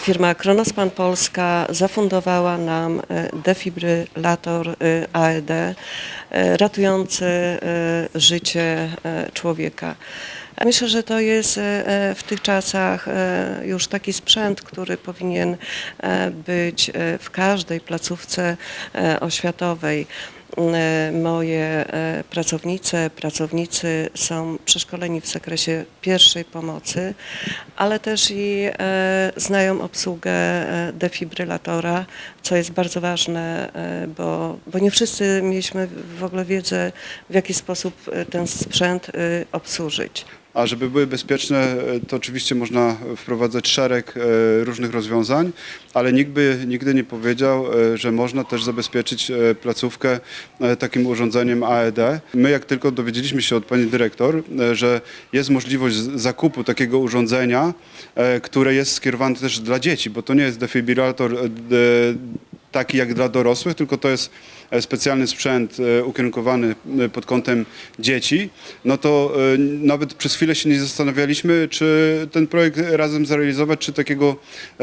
Firma Kronospan Polska zafundowała nam e, defibrylator e, AED e, ratujący życie człowieka. Myślę, że to jest w tych czasach już taki sprzęt, który powinien być w każdej placówce oświatowej. E, Moje e, pracownice, pracownicy są przeszkoleni w zakresie pierwszej pomocy, ale też i e, znają obsługę defibrylatora, co jest bardzo ważne, bo, bo nie wszyscy mieliśmy w ogóle wiedzę, w jaki sposób ten sprzęt obsłużyć. A żeby były bezpieczne, e, to oczywiście można wprowadzać szereg e, różnych rozwiązań, ale nikt by nigdy nie powiedział, e, że można też zabezpieczyć placówkę takim urządzeniem AED. My jak tylko dowiedzieliśmy się od pani dyrektor, że jest możliwość zakupu takiego urządzenia, które jest skierowane też dla dzieci, bo to nie jest defibrylator taki jak dla dorosłych, tylko to jest e, specjalny sprzęt e, ukierunkowany e, pod kątem dzieci, no to nawet przez chwilę się nie zastanawialiśmy, czy ten projekt razem zrealizować, czy takiego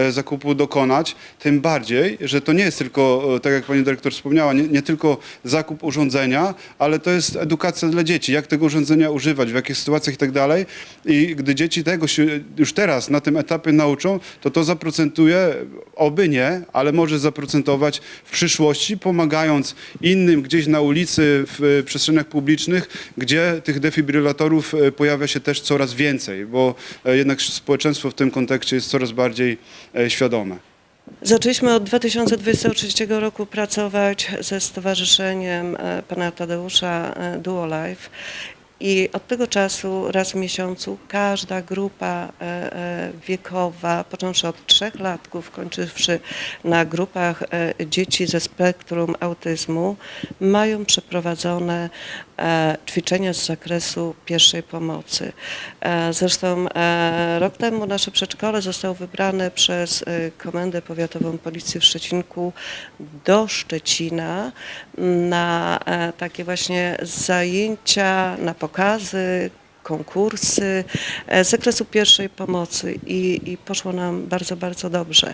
zakupu dokonać. Tym bardziej, że to nie jest tylko, tak jak pani dyrektor wspomniała, nie, nie tylko zakup urządzenia, ale to jest edukacja dla dzieci, jak tego urządzenia używać, w jakich sytuacjach i tak dalej. I gdy dzieci tego się już teraz na tym etapie nauczą, to to zaprocentuje, oby nie, ale może zaprocentować w przyszłości, pomagając innym gdzieś na ulicy, w e, przestrzeniach publicznych, gdzie tych defibrylatorów e, pojawia się też coraz więcej, bo e, jednak społeczeństwo w tym kontekście jest coraz bardziej świadome. Zaczęliśmy od 2023 roku pracować ze Stowarzyszeniem Pana Tadeusza e, Duo Life i od tego czasu raz w miesiącu każda grupa e, e, wiekowa, począwszy od trzech latków, kończywszy na grupach e, dzieci ze spektrum autyzmu, mają przeprowadzone ćwiczenia z zakresu pierwszej pomocy. Zresztą rok temu nasze przedszkole zostało wybrane przez Komendę Powiatową Policji w Szczecinku do Szczecina na takie właśnie zajęcia, na pokazy, konkursy e, z zakresu pierwszej pomocy i, i poszło nam bardzo, bardzo dobrze.